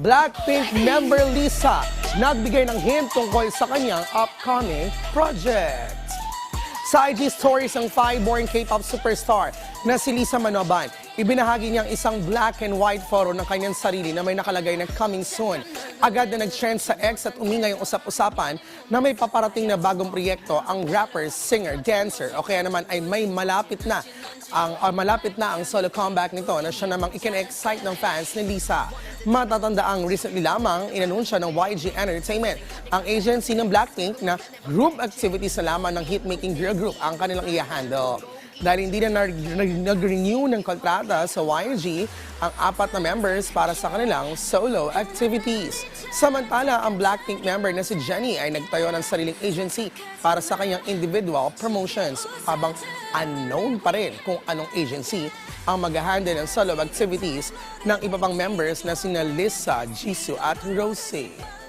Blackpink member Lisa nagbigay ng hint tungkol sa kanyang upcoming project. Sa IG stories ng five-born K-pop superstar na si Lisa Manoban, ibinahagi niyang isang black and white photo ng kanyang sarili na may nakalagay na coming soon. Agad na nag-trend sa X at umingay ang usap-usapan na may paparating na bagong proyekto ang rapper, singer, dancer o kaya naman ay may malapit na ang ah, malapit na ang solo comeback nito na siya namang ikin-excite ng fans ni Lisa. Matatanda ang recently lamang inanunsya ng YG Entertainment, ang agency ng Blackpink na group activities na lamang ng hitmaking girl group ang kanilang i-handle. Dahil hindi na nag- nag- nag-renew ng kontrata sa YG ang apat na members para sa kanilang solo activities. Samantala, ang Blackpink member na si Jennie ay nagtayo ng sariling agency para sa kanyang individual promotions habang unknown pa rin kung anong agency ang mag-handle ng solo activities ng iba pang members na sina Lisa, Jisoo at Rosé.